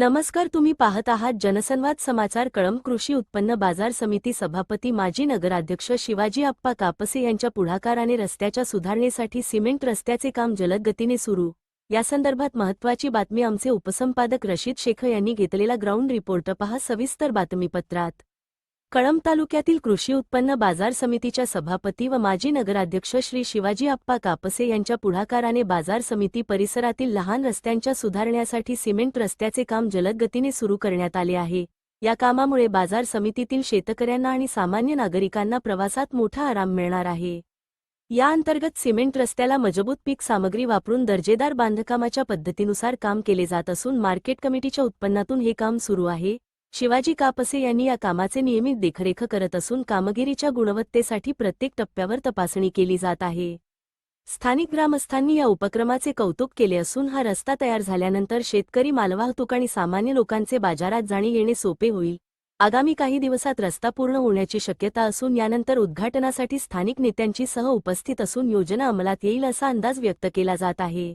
नमस्कार तुम्ही पाहत आहात जनसंवाद समाचार कळम कृषी उत्पन्न बाजार समिती सभापती माजी नगराध्यक्ष शिवाजी आप्पा कापसे यांच्या पुढाकाराने रस्त्याच्या सुधारणेसाठी सिमेंट रस्त्याचे काम जलद गतीने सुरू यासंदर्भात महत्त्वाची बातमी आमचे उपसंपादक रशीद शेख यांनी घेतलेला ग्राउंड रिपोर्ट पहा सविस्तर बातमीपत्रात. कळंब तालुक्यातील कृषी उत्पन्न बाजार समितीच्या सभापती व माजी नगराध्यक्ष श्री शिवाजी आप्पा कापसे यांच्या पुढाकाराने बाजार समिती परिसरातील लहान रस्त्यांच्या सुधारण्यासाठी सिमेंट रस्त्याचे काम जलदगतीने सुरू करण्यात आले आहे. या कामामुळे बाजार समितीतील शेतकऱ्यांना आणि सामान्य नागरिकांना प्रवासात मोठा आराम मिळणार आहे. या अंतर्गत सिमेंट रस्त्याला मजबूत पीक सामग्री वापरून दर्जेदार बांधकामाच्या पद्धतीनुसार काम केले जात असून मार्केट कमिटीच्या उत्पन्नातून हे काम सुरू आहे. शिवाजी कापसे यांनी या कामाचे नियमित देखरेख करत असून कामगिरीच्या गुणवत्तेसाठी प्रत्येक टप्प्यावर तपासणी केली जात आहे. स्थानिक ग्रामस्थांनी या उपक्रमाचे कौतुक केले असून हा रस्ता तयार झाल्यानंतर शेतकरी मालवाहतूक आणि सामान्य लोकांचे बाजारात जाणे येणे सोपे होईल. आगामी काही दिवसात रस्ता पूर्ण होण्याची शक्यता असून यानंतर उद्घाटनासाठी स्थानिक नेत्यांची सह उपस्थित असून योजना अंमलात येईल असा अंदाज व्यक्त केला जात आहे.